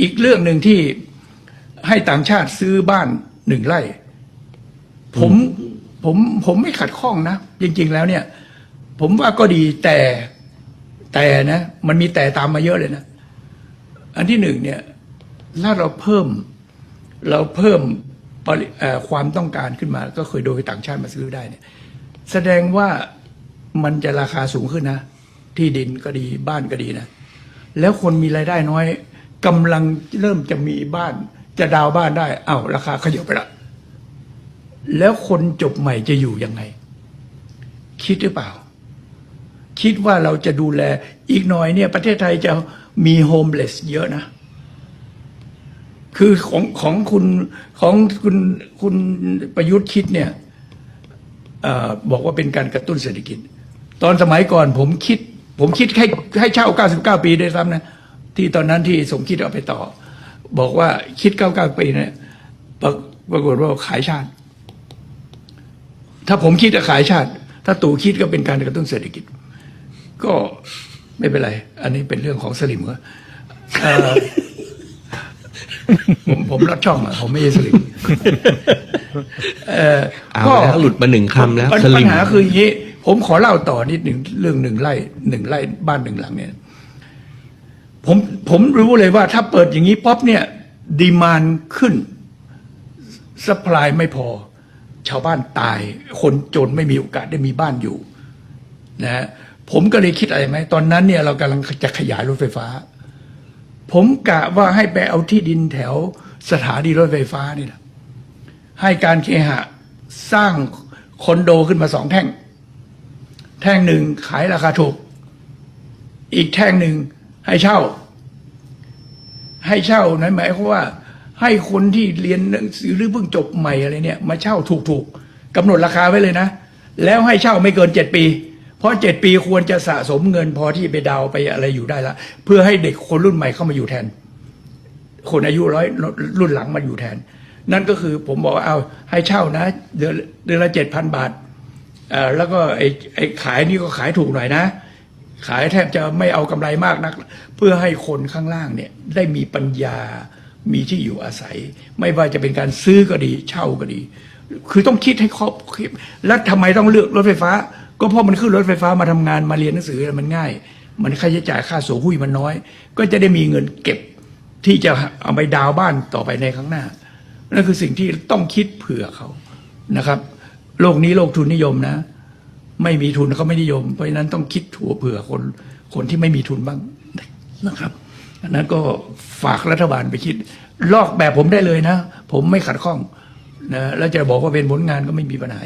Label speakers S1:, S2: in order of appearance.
S1: อีกเรื่องหนึ่งที่ให้ต่างชาติซื้อบ้านหนึ่งไร่ ผมผมผมไม่ขัดข้องนะ จริง ๆ แล้วเนี่ย ผมว่าก็ดีแต่แต่นะ มันมีแต่ตามมาเยอะเลยนะ อันที่หนึ่งเนี่ย ถ้าเราเพิ่มเราเพิ่มปริเอ่อความต้องการขึ้นมา ก็เคยโดยต่างชาติมาซื้อได้เนี่ย แสดงว่ามันจะราคาสูงขึ้นนะ ที่ดินก็ดีบ้านก็ดีนะ แล้วคนมีรายได้น้อย กำลังเริ่มจะมีบ้าน จะดาวบ้านได้อ้าวราคาขยับไปละแล้วคนจบใหม่จะอยู่ยังไง คิดหรือเปล่า คิดว่าเราจะดูแลอีกหน่อยเนี่ย ประเทศไทยจะมีโฮมเลสเยอะนะ คือของของคุณของคุณคุณประยุทธ์คิดเนี่ยออบอกว่าเป็นการกระตุ้นเศรษฐกิจ ตอนสมัยก่อนผมคิด ผมคิดให้ให้เช่า 99 ปีด้วยซ้ำนะ ที่ตอนนั้นที่สมคิดเอาไปต่อ บอกว่าคิด99ปีเนี่ยปรากปรากฏว่าขายชาติ ถ้าผมคิดจะขายชาติ ถ้าตู่คิดก็เป็นการกระตุ้นเศรษฐกิจ ก็ไม่เป็นไร อันนี้เป็นเรื่องของสลิมก็เอ่อผมผมรับช่องอะผมไม่ใช่สลิมเอ่อ
S2: เอาแล้วหลุดมาหนึ่งคำแล้ว
S1: ปัญ
S2: สลิม
S1: ปัญหาคืออย่างนี้ ผมขอเล่าต่อนิดหนึ่งเรื่องหนึ่งไร่หนึ่งไร่บ้านหนึ่งหลังเนี่ย ผมผมรู้เลยว่าถ้าเปิดอย่างนี้ป๊อปเนี่ยดีมานขึ้นสป라이ไม่พอ ชาวบ้านตาย คนจนไม่มีโอกาสได้มีบ้านอยู่นะฮะผมก็เลยคิดอะไรไหมตอนนั้นเนี่ยเรากำลังจะขยายรถไฟฟ้า ผมกะว่าให้ไปเอาที่ดินแถวสถานีรถไฟฟ้านี่แหละให้การเคหะสร้างคอนโดขึ้นมาสองแท่ง แท่งหนึ่งขายราคาถูก อีกแท่งหนึ่ง ให้เช่า ให้เช่านั้นหมายความว่า ให้คนที่เรียนหนังสือหรือเพิ่งจบใหม่อะไรเนี่ย มาเช่าถูกๆกำหนดราคาไว้เลยนะ แล้วให้เช่าไม่เกินเจ็ดปี เพราะเจ็ดปีควรจะสะสมเงิน พอที่ไปดาวไปอะไรอยู่ได้ละเพื่อให้เด็กคนรุ่นใหม่เข้ามาอยู่แทน คนอายุร้อยรุ่นหลังมาอยู่แทน นั่นก็คือผมบอกว่าเอาให้เช่านะ เดือนเดือนละเจ็ดพันบาทเอ่อแล้วก็ไอ้ไอ้ขายนี่ก็ขายถูกหน่อยนะ ขายแทบจะไม่เอากำไรมากนัก เพื่อให้คนข้างล่างเนี่ยได้มีปัญญามีที่อยู่อาศัย ไม่ว่าจะเป็นการซื้อก็ดี เช่าก็ดี คือต้องคิดให้ครอบคลิปแล้วทำไมต้องเลือกรถไฟฟ้า ก็เพราะมันขึ้นรถไฟฟ้ามาทำงานมาเรียนหนังสือมันง่าย มันค่าใช้จ่ายค่าสูหุ้ยมันน้อย ก็จะได้มีเงินเก็บที่จะเอาไปดาวบ้านต่อไปในข้างหน้านั่นคือสิ่งที่ต้องคิดเผื่อเขานะครับ โลกนี้โลกทุนนิยมนะ ไม่มีทุนเขาไม่นิยม เพราะฉะนั้นต้องคิดถั่วเผื่อคนคนที่ไม่มีทุนบ้างนะครับอันนั้นก็ฝากรัฐบาลไปคิด ลอกแบบผมได้เลยนะ ผมไม่ขัดข้องนะแล้วจะบอกว่าเป็นผลงานก็ไม่มีปัญหา